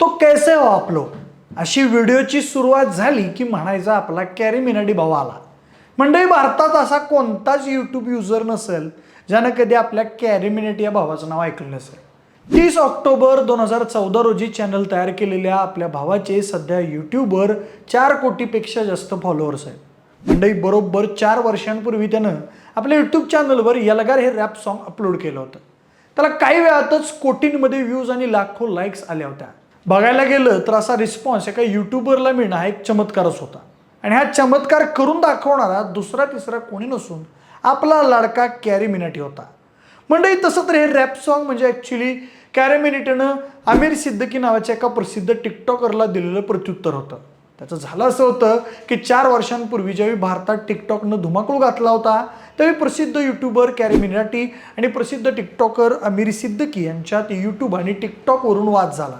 तो कैसे हो आप लोग अशी व्हिडिओची सुरुवात झाली की म्हणायचा आपला कॅरी मिनाडी भाऊ आला. मंडळी भारतात असा कोणताच यूट्यूब युजर नसेल ज्यानं कधी आपल्या कॅरी मिनिट या भावाचं नाव ऐकलं नसेल. तीस ऑक्टोबर दोन हजार चौदा रोजी चॅनल तयार केलेल्या आपल्या भावाचे सध्या यूट्यूबवर चार कोटीपेक्षा जास्त फॉलोअर्स आहेत. मंडळी बरोबर चार वर्षांपूर्वी त्यानं आपल्या यूट्यूब चॅनलवर यलगार हे रॅप सॉन्ग अपलोड केलं होतं. त्याला काही वेळातच कोटींमध्ये व्ह्यूज आणि लाखो लाईक्स आल्या होत्या. बघायला गेलं तर असा रिस्पॉन्स एका युट्यूबरला मिळणं हा एक चमत्कारच होता. आणि हा चमत्कार करून दाखवणारा दुसरा तिसरा कोणी नसून आपला लाडका कॅरी मिनाटी होता. मंडळी तसं तर हे रॅप सॉन्ग म्हणजे ॲक्च्युली कॅरी मिनिटनं आमिर सिद्दकी नावाच्या एका प्रसिद्ध टिकटॉकरला दिलेलं प्रत्युत्तर होतं. त्याचं झालं असं होतं की चार वर्षांपूर्वी ज्यावेळी भारतात टिकटॉकनं धुमाकूळ घातला होता त्यावेळी प्रसिद्ध युट्यूबर कॅरी मिनाटी आणि प्रसिद्ध टिकटॉकर आमिर सिद्दकी यांच्यात यूट्यूब आणि टिकटॉकवरून वाद झाला.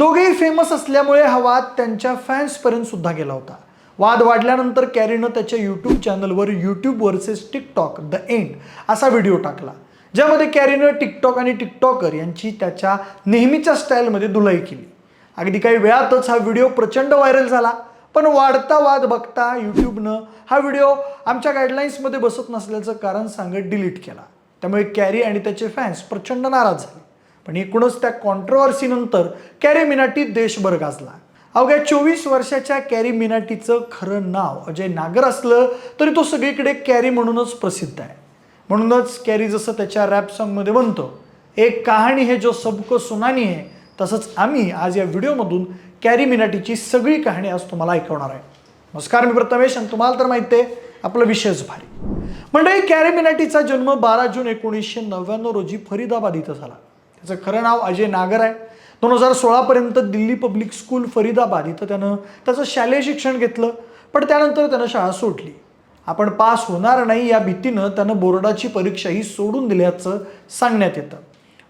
दोघेही फेमस असल्यामुळे हा वाद त्यांच्या फॅन्सपर्यंत सुद्धा गेला होता. वाद वाढल्यानंतर कॅरीनं त्याच्या यूट्यूब चॅनलवर YouTube versus TikTok the end असा व्हिडिओ टाकला. ज्यामध्ये कॅरीनं टिकटॉक आणि टिकटॉकर यांची त्याच्या नेहमीच्या स्टाईलमध्ये धुलाई केली. अगदी काही वेळातच हा व्हिडिओ प्रचंड व्हायरल झाला. पण वाढता वाद बघता यूट्यूबनं हा व्हिडिओ आमच्या गाईडलाईन्समध्ये बसत नसल्याचं कारण सांगत डिलीट केला. त्यामुळे कॅरी आणि त्याचे फॅन्स प्रचंड नाराज झाले. पण एकूणच त्या कॉन्ट्रोवर्सीनंतर कॅरी मिनाटी देशभर गाजला. अवघ्या चोवीस वर्षाच्या कॅरी मिनाटीचं खरं नाव अजय नागर असलं तरी तो सगळीकडे कॅरी म्हणूनच प्रसिद्ध आहे. म्हणूनच कॅरी जसं त्याच्या रॅप सॉन्गमध्ये म्हणतो एक कहाणी हे जो सबको सुनानी आहे तसंच आम्ही आज या व्हिडिओमधून कॅरी मिनाटीची सगळी कहाणी आज तुम्हाला ऐकवणार आहे. नमस्कार मी प्रथमेश आणि तुम्हाला तर माहिती आहे आपला विषयच भारी. म्हणजे कॅरी मिनाटीचा जन्म बारा जून एकोणीसशे नव्याण्णव रोजी फरीदाबाद इथं झाला. त्याचं खरं नाव अजय नागर आहे. दोन हजार सोळापर्यंत दिल्ली पब्लिक स्कूल फरीदाबाद इथं त्यानं त्याचं शालेय शिक्षण घेतलं पण त्यानंतर त्यानं शाळा सोडली. आपण पास होणार नाही या भीतीनं त्यानं बोर्डाची परीक्षाही सोडून दिल्याचं सांगण्यात येतं.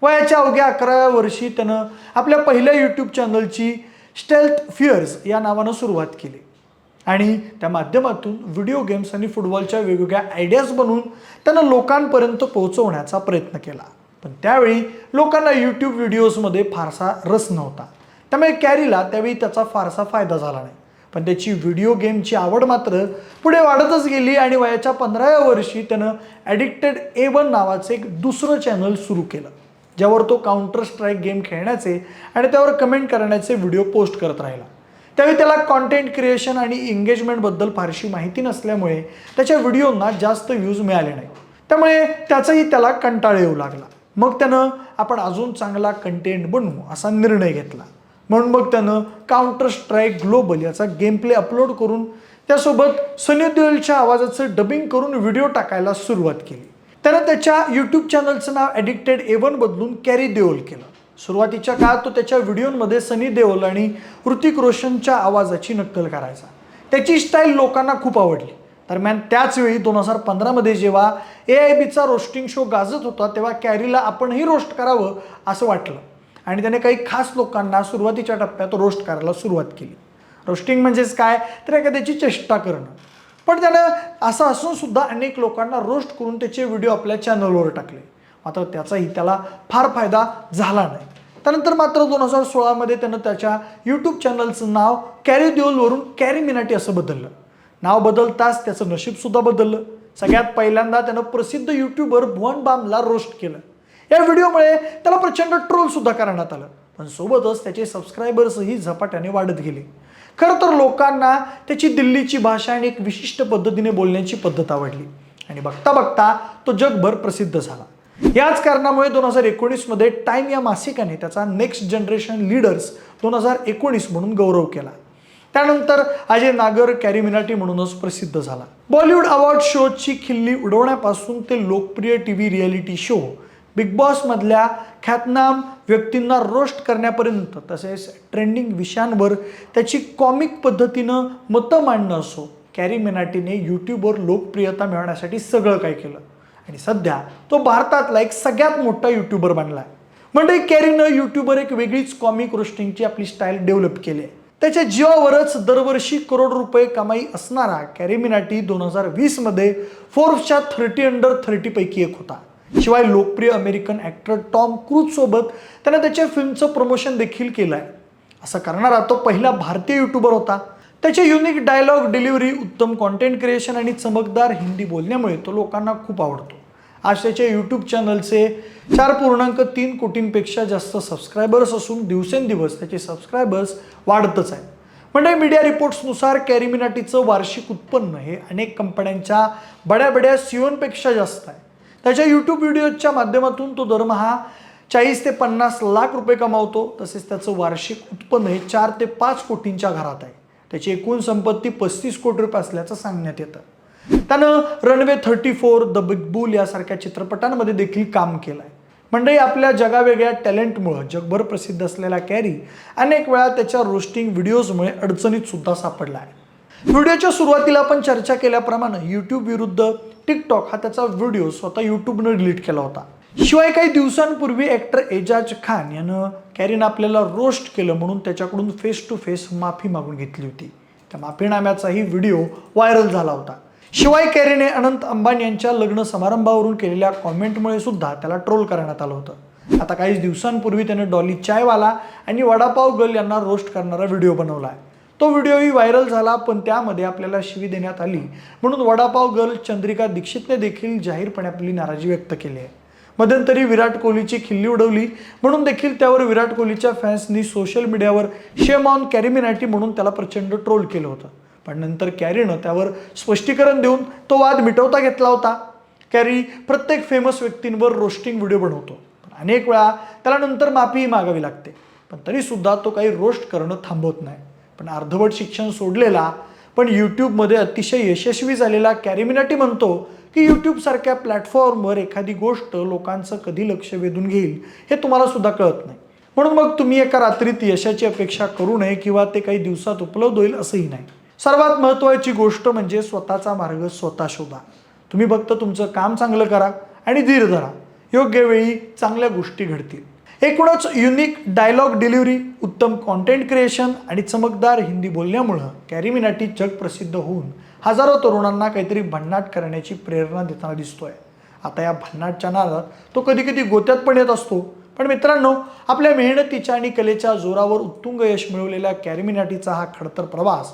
वयाच्या अवघ्या अकराव्या वर्षी त्यानं आपल्या पहिल्या यूट्यूब चॅनलची स्टेल्थ फिअर्स या नावानं सुरुवात केली. आणि त्या माध्यमातून व्हिडिओ गेम्स आणि फुटबॉलच्या वेगवेगळ्या आयडियाज बनवून त्यानं लोकांपर्यंत पोहोचवण्याचा प्रयत्न केला. पण त्यावेळी लोकांना यूट्यूब व्हिडिओजमध्ये फारसा रस नव्हता. त्यामुळे कॅरीला त्यावेळी त्याचा फारसा फायदा झाला नाही. पण त्याची व्हिडिओ गेमची आवड मात्र पुढे वाढतच गेली आणि वयाच्या पंधराव्या वर्षी त्यानं ॲडिक्टेड ए वन नावाचं एक दुसरं चॅनल सुरू केलं ज्यावर तो काउंटर स्ट्राईक गेम खेळण्याचे आणि त्यावर कमेंट करण्याचे व्हिडिओ पोस्ट करत राहिला. त्यावेळी त्याला कॉन्टेंट क्रिएशन आणि एंगेजमेंटबद्दल फारशी माहिती नसल्यामुळे त्याच्या व्हिडिओंना जास्त व्ह्यूज मिळाले नाही. त्यामुळे त्याचाही त्याला कंटाळ येऊ लागला. मग त्यानं आपण अजून चांगला कंटेंट बनवू असा निर्णय घेतला. म्हणून मग त्यानं काउंटर स्ट्राईक ग्लोबल याचा गेम प्ले अपलोड करून त्यासोबत सनी देओलच्या आवाजाचं डबिंग करून व्हिडिओ टाकायला सुरुवात केली. त्यानं त्याच्या यूट्यूब चॅनलचं नाव ॲडिक्टेड एवन बदलून कॅरी देओल केलं. सुरुवातीच्या काळात तो त्याच्या व्हिडिओमध्ये सनी देओल आणि ऋतिक रोशनच्या आवाजाची नक्कल करायचा. त्याची स्टाईल लोकांना खूप आवडली. दरम्यान त्याचवेळी दोन हजार पंधरामध्ये जेव्हा ए आय बीचा रोस्टिंग शो गाजत होता तेव्हा कॅरीला आपणही रोस्ट करावं असं वाटलं. आणि त्याने काही खास लोकांना सुरुवातीच्या टप्प्यात रोस्ट करायला सुरुवात केली. रोस्टिंग म्हणजेच काय? तर एखाद्याची चेष्टा करणं. पण त्यानं असं असून सुद्धा अनेक लोकांना रोस्ट करून त्याचे व्हिडिओ आपल्या चॅनलवर टाकले. मात्र त्याचाही त्याला फार फायदा झाला नाही. त्यानंतर मात्र दोन हजार सोळामध्ये त्यानं त्याच्या यूट्यूब चॅनलचं नाव कॅरी देओलवरून कॅरी मिनाटी असं बदललं. नाव बदलताच त्याचं नशीबसुद्धा बदललं. सगळ्यात पहिल्यांदा त्यानं प्रसिद्ध यूट्यूबर भुवन बामला रोस्ट केलं. या व्हिडिओमुळे त्याला प्रचंड ट्रोलसुद्धा करण्यात आलं. पण सोबतच त्याचे सबस्क्रायबर्सही झपाट्याने वाढत गेले. खरं तर लोकांना त्याची दिल्लीची भाषा आणि एक विशिष्ट पद्धतीने बोलण्याची पद्धत आवडली. आणि बघता बघता तो जगभर प्रसिद्ध झाला. याच कारणामुळे दोन हजार एकोणीसमध्ये टाईम या मासिकाने त्याचा नेक्स्ट जनरेशन लीडर्स दोन हजार एकोणीस म्हणून गौरव केला. त्यानंतर अजय नागर कॅरी मिनाटी म्हणूनच प्रसिद्ध झाला. बॉलिवूड अवॉर्ड शोची खिल्ली उडवण्यापासून ते लोकप्रिय T V reality show big बॉसमधल्या ख्यातनाम व्यक्तींना रोस्ट करण्यापर्यंत तसेच ट्रेंडिंग विषयांवर त्याची कॉमिक पद्धतीनं मतं मांडणं असो कॅरी मिनाटीने यूट्यूबवर लोकप्रियता मिळवण्यासाठी सगळं काय केलं. आणि सध्या तो भारतातला एक सगळ्यात मोठा यूट्यूबर बनला आहे म्हणजे कॅरीनं यूट्यूबर एक वेगळीच कॉमिक रोस्टिंगची आपली स्टाईल डेव्हलप केली आहे. त्याच्या जीवावरच दरवर्षी करोड रुपये कमाई असणारा कॅरेमिनाटी दोन हजार वीसमध्ये फोर्ब्सच्या थर्टी अंडर थर्टीपैकी एक होता. शिवाय लोकप्रिय अमेरिकन ॲक्टर टॉम क्रूजसोबत त्याने त्यानं त्याच्या फिल्मचं प्रमोशन देखील केलं आहे असं करणारा तो पहिला भारतीय युट्यूबर होता. त्याचे युनिक डायलॉग डिलिव्हरी उत्तम कॉन्टेंट क्रिएशन आणि चमकदार हिंदी बोलण्यामुळे तो लोकांना खूप आवडतो. आज त्याच्या यूट्यूब चॅनलचे चार पूर्णांक तीन कोटींपेक्षा जास्त सबस्क्रायबर्स असून दिवसेंदिवस त्याचे सबस्क्रायबर्स वाढतच आहेत. म्हणजे मीडिया रिपोर्ट्सनुसार कॅरिमिनाटीचं वार्षिक उत्पन्न हे अनेक कंपन्यांच्या बड्या बड्या सीओनपेक्षा जास्त आहे. त्याच्या यूट्यूब व्हिडिओच्या माध्यमातून तो दरमहा चाळीस ते पन्नास लाख रुपये कमावतो. तसेच त्याचं वार्षिक उत्पन्न हे चार ते पाच कोटींच्या घरात आहे. त्याची एकूण संपत्ती पस्तीस कोटी रुपये असल्याचं सांगण्यात येतं. त्यानं runway thirty four the big bull यासारख्या चित्रपटांमध्ये देखील काम केलं आहे म्हणजे मंडळी आपल्या जगावेगळ्या टॅलेंटमुळं जगभर प्रसिद्ध असलेला कॅरी अनेक वेळा त्याच्या रोस्टिंग व्हिडिओजमुळे अडचणीत सुद्धा सापडला आहे. व्हिडिओच्या सुरुवातीला आपण चर्चा केल्याप्रमाणे यूट्यूब विरुद्ध टिकटॉक हा त्याचा व्हिडिओ स्वतः यूट्यूबनं डिलीट केला होता. शिवाय काही दिवसांपूर्वी ॲक्टर एजाज खान यानं कॅरीनं आपल्याला रोस्ट केलं म्हणून त्याच्याकडून फेस टू फेस माफी मागून घेतली होती. त्या माफीनाम्याचाही व्हिडिओ व्हायरल झाला होता. शिवाय कॅरीने अनंत अंबानी यांच्या लग्न समारंभावरून केलेल्या कॉमेंटमुळे सुद्धा त्याला ट्रोल करण्यात आलं होतं. आता काही दिवसांपूर्वी त्याने डॉली चायवाला आणि वडापाव गर्ल यांना रोस्ट करणारा व्हिडिओ बनवला आहे. तो व्हिडिओही व्हायरल झाला पण त्यामध्ये आपल्याला शिवी देण्यात आली म्हणून वडापाव गर्ल चंद्रिका दीक्षितने देखील जाहीरपणे आपली नाराजी व्यक्त केली आहे. मध्यंतरी विराट कोहलीची खिल्ली उडवली म्हणून देखील त्यावर विराट कोहलीच्या फॅन्सनी सोशल मीडियावर शेम ऑन कॅरिमिनाटी म्हणून त्याला प्रचंड ट्रोल केलं होतं. पण नंतर कॅरीनं त्यावर स्पष्टीकरण देऊन तो वाद मिटवता घेतला होता. कॅरी प्रत्येक फेमस व्यक्तींवर रोस्टिंग व्हिडिओ बनवतो. पण अनेक वेळा त्याला नंतर माफीही मागावी लागते. पण तरीसुद्धा तो काही रोस्ट करणं थांबवत नाही. पण अर्धवट शिक्षण सोडलेला पण यूट्यूबमध्ये अतिशय यशस्वी झालेला कॅरिमिनाटी म्हणतो की यूट्यूबसारख्या प्लॅटफॉर्मवर एखादी गोष्ट लोकांचं कधी लक्ष वेधून घेईल हे तुम्हाला सुद्धा कळत नाही. म्हणून मग तुम्ही एका रात्रीत यशाची अपेक्षा करू नये किंवा ते काही दिवसात उपलब्ध होईल असंही नाही. सर्वात महत्त्वाची गोष्ट म्हणजे स्वतःचा मार्ग स्वतः शोधा. तुम्ही फक्त तुमचं काम चांगलं करा आणि धीर धरा. योग्य वेळी चांगल्या गोष्टी घडतील. एकूणच युनिक डायलॉग डिलिव्हरी उत्तम कॉन्टेंट क्रिएशन आणि चमकदार हिंदी बोलण्यामुळं कॅरीमिनाटी जगप्रसिद्ध होऊन हजारो तरुणांना काहीतरी भन्नाट करण्याची प्रेरणा देताना दिसतोय. आता या भन्नाटच्या नादात तो कधी कधी गोत्यात पण येत असतो. पण मित्रांनो आपल्या मेहनतीच्या आणि कलेच्या जोरावर उत्तुंग यश मिळवलेल्या कॅरिमिनाटीचा हा खडतर प्रवास